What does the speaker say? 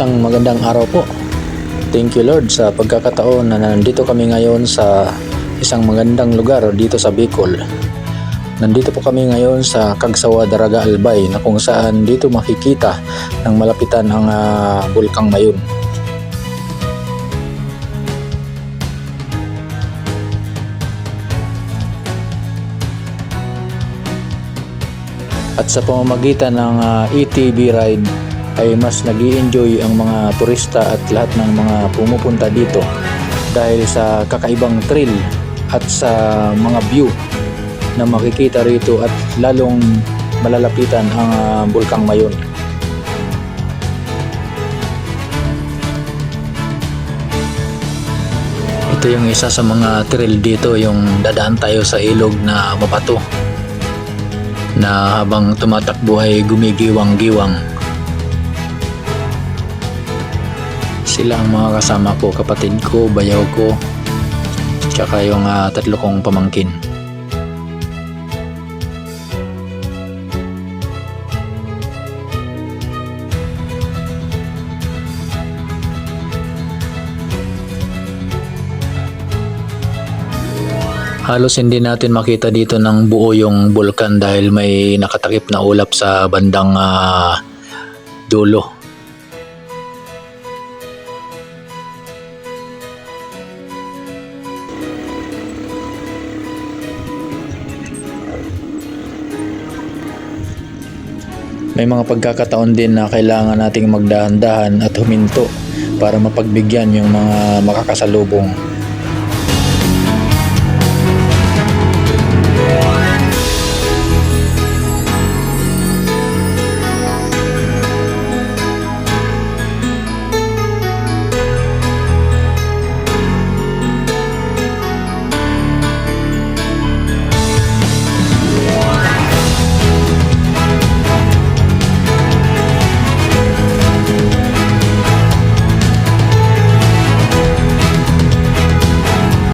magandang araw po. Thank you Lord sa pagkakataon na nandito kami ngayon sa isang magandang lugar dito sa Bicol. Nandito po kami ngayon sa Kagsawa Daraga Albay na kung saan dito makikita ng malapitan ang ah, Bulkang Mayon. At sa pamamagitan ng ah, ATV ride ay mas nag enjoy ang mga turista at lahat ng mga pumupunta dito dahil sa kakaibang thrill at sa mga view na makikita rito at lalong malalapitan ang ah, Bulkang Mayon. Ito yung isa sa mga thrill dito, yung dadaan tayo sa ilog na mabato na habang tumatakbo ay gumigiwang-giwang. Sila ang mga kasama ko, kapatid ko, bayaw ko, tsaka yung ah, tatlo kong pamangkin. Halos hindi natin makita dito ng buo yung bulkan dahil may nakatakip na ulap sa bandang ah, dulo. May mga pagkakataon din na kailangan nating magdahan-dahan at huminto para mapagbigyan yung mga makakasalubong.